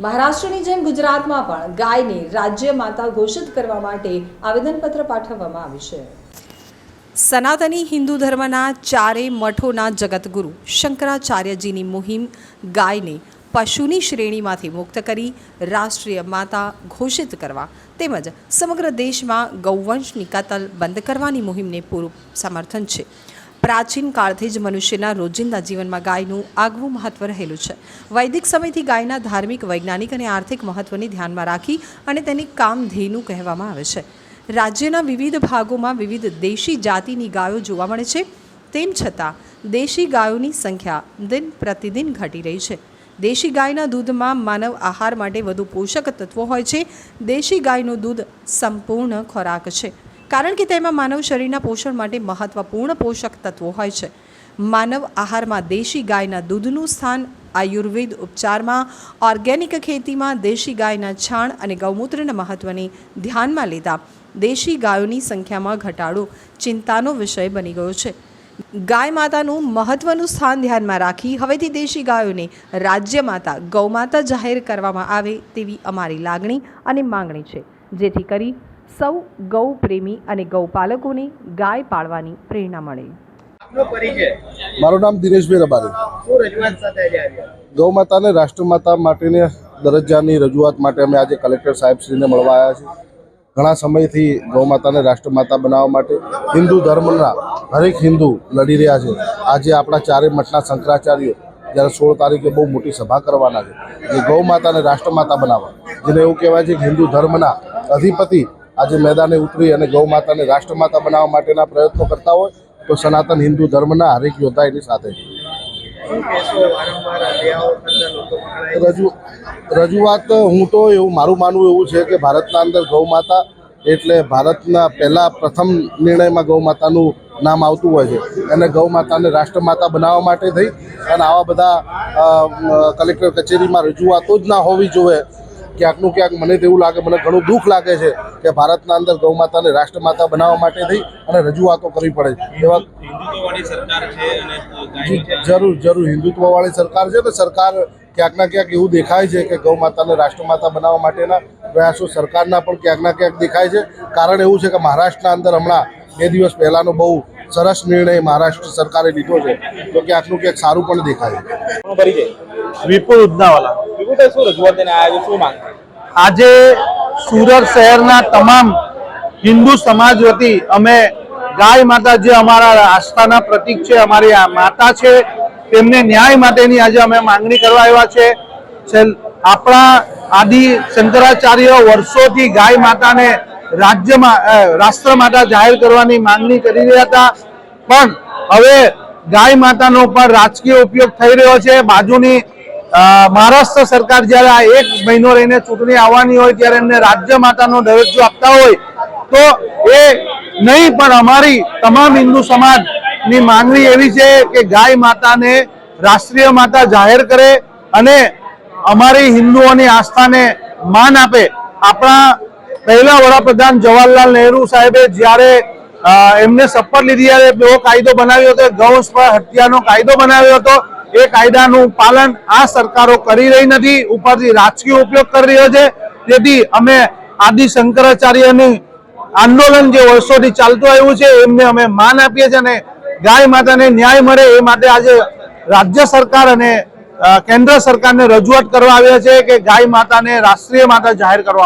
મહારાષ્ટ્રની જેમ ગુજરાતમાં પણ ગાયને રાજ્ય માતા ઘોષિત કરવા માટે આવેદનપત્ર પાઠવવામાં આવ્યું છે. સનાતની હિન્દુ ધર્મના ચારે મઠોના જગતગુરુ શંકરાચાર્યજીની મુહિમ ગાયને પશુની શ્રેણીમાંથી મુક્ત કરી રાષ્ટ્રીય માતા ઘોષિત કરવા તેમજ સમગ્ર દેશમાં ગૌવંશની કતલ બંધ કરવાની મુહિમને પૂરું સમર્થન છે. પ્રાચીન કાળથી જ મનુષ્યના રોજિંદા જીવનમાં ગાયનું આગવું મહત્વ રહેલું છે. વૈદિક સમયથી ગાયના ધાર્મિક, વૈજ્ઞાનિક અને આર્થિક મહત્વને ધ્યાનમાં રાખી અને તેને કામધેનું કહેવામાં આવે છે. રાજ્યના વિવિધ ભાગોમાં વિવિધ દેશી જાતિની ગાયો જોવા મળે છે. તેમ છતાં, દેશી ગાયોની સંખ્યા દિન પ્રતિદિન ઘટી રહી છે. દેશી ગાયના દૂધમાં માનવ આહાર માટે વધુ પોષક તત્વો હોય છે. દેશી ગાયનું દૂધ સંપૂર્ણ ખોરાક છે. કારણ કે તેમાં માનવ શરીરના પોષણ માટે મહત્વપૂર્ણ પોષક તત્વો હોય છે. માનવ આહારમાં દેશી ગાયના દૂધનું સ્થાન, આયુર્વેદ ઉપચારમાં, ઓર્ગેનિક ખેતીમાં દેશી ગાયના છાણ અને ગૌમૂત્રના મહત્ત્વને ધ્યાનમાં લેતા દેશી ગાયોની સંખ્યામાં ઘટાડો ચિંતાનો વિષય બની ગયો છે. ગાય માતાનું મહત્વનું સ્થાન ધ્યાનમાં રાખી હવેથી દેશી ગાયોને રાજ્ય માતા ગૌમાતા જાહેર કરવામાં આવે તેવી અમારી લાગણી અને માંગણી છે. જેથી કરી સૌ ગૌ પ્રેમી અને ગૌપાલકોને ગાય પાળવાની પ્રેરણા મળે. આપનો મારું નામ દિનેશભાઈ રબારી. ગૌ માતાને રાષ્ટ્રમાતા માટેની દરજ્જાની રજૂઆત માટે અમે આજે કલેક્ટર સાહેબશ્રીને મળવા આવ્યા છીએ. ઘણા સમયથી ગૌ માતાને રાષ્ટ્રમાતા બનાવવા માટે હિન્દુ ધર્મના હરેક હિન્દુ લડી રહ્યા છે. આજે આપણા ચારે મઠના શંકરાચાર્યો જ્યારે સોળ તારીખે બહુ મોટી સભા કરવાના છે. જે ગૌ માતાને રાષ્ટ્રમાતા બનાવવા. જેને એવું કહેવાય છે કે હિન્દુ ધર્મના અધિપતિ આજે મેદાને ઉતરી અને ગૌ માતાને રાષ્ટ્રમાતા બનાવવા માટેના પ્રયત્નો કરતા હોય તો સનાતન હિન્દુ ધર્મના હરેક યોદ્ધા એની સાથે. રજૂ રજૂઆત હું તો એવું મારું માનવું એવું છે કે ભારતના અંદર ગૌ માતા એટલે ભારતના પહેલા પ્રથમ નિર્ણયમાં ગૌ માતાનું નામ આવતું હોય છે. અને ગૌ માતાને રાષ્ટ્રમાતા બનાવવા માટે થઈ અને આવા બધા કલેક્ટર કચેરીમાં રજૂઆતો જ ના હોવી જોઈએ. ક્યાંકનું ક્યાંક મને તેવું લાગે મને ઘણું દુઃખ લાગે છે કે ભારતના અંદર ગૌ માતાને રાષ્ટ્રમાતા બનાવવા માટે થઈ અને રજૂઆતો કરવી પડે છે. એવા હિન્દુત્વવાળી સરકાર છે અને જી, ગાયની જરૂર જરૂર હિન્દુત્વવાળી સરકાર છે. ને સરકાર ક્યાંક ના ક્યાંક એવું દેખાય છે કે ગૌ માતાને રાષ્ટ્રમાતા બનાવવા માટેના પ્રયાસો સરકારના પણ ક્યાંક ના ક્યાંક દેખાય છે. કારણ એવું છે કે મહારાષ્ટ્રના અંદર હમણાં બે દિવસ પહેલાનો બહુ સરસ નિર્ણય મહારાષ્ટ્ર સરકારે લીધો છે. તો ક્યાંકનું ક્યાંક સારું પણ દેખાય વિપુલ ઉદનાવાલા. વિભૂભાઈ શું રજૂઆત લઈને આવ્યા શું માંગ આજે સુરત શહેરના તમામ હિન્દુ સમાજ વતી અમે ગાય માતા જે અમારા આસ્થાના પ્રતીક છે, અમારી આ માતા છે, તેમને ન્યાય માટેની આજે અમે માંગણી કરવા આવ્યા છે. આપણા આદિ શંકરાચાર્ય વર્ષોથી ગાય માતાને રાજ્યમાં રાષ્ટ્ર માતા જાહેર કરવાની માંગણી કરી રહ્યા હતા. પણ હવે ગાય માતાનો પણ રાજકીય ઉપયોગ થઈ રહ્યો છે. બાજુની મહારાષ્ટ્ર સરકાર જ્યારે આ એક મહિનો રહીને ચૂંટણી આવવાની હોય ત્યારે એમને રાજ્ય માતાનો દરજ્જો આપતા હોય, તો એ નહીં, પણ અમારી તમામ હિન્દુ સમાજની માંગણી એવી છે કે ગાય માતાને રાષ્ટ્રીય માતા જાહેર કરે અને અમારી હિન્દુઓની આસ્થાને માન આપે. આપણા પહેલા વડાપ્રધાન જવાહરલાલ નહેરુ સાહેબે જ્યારે એમને શપથ લીધી, ત્યારે એવો કાયદો બનાવ્યો હતો, ગૌ હત્યાનો કાયદો બનાવ્યો હતો એ કાયદાનું પાલન આ સરકારો કરી રહી નથી, ઉપરથી રાજકીય ઉપયોગ કરી રહ્યો છે. તેથી અમે આદિ શંકરાચાર્યની આંદોલન જે વર્ષોથી ચાલતું આવ્યું છે, એમને અમે માન આપીએ છીએ અને ગાય માતાને ન્યાય મળે એ માટે આજે રાજ્ય સરકાર અને કેન્દ્ર સરકારને રજૂઆત કરવા આવ્યા છે કે ગાય માતાને રાષ્ટ્રીય માતા જાહેર કરવા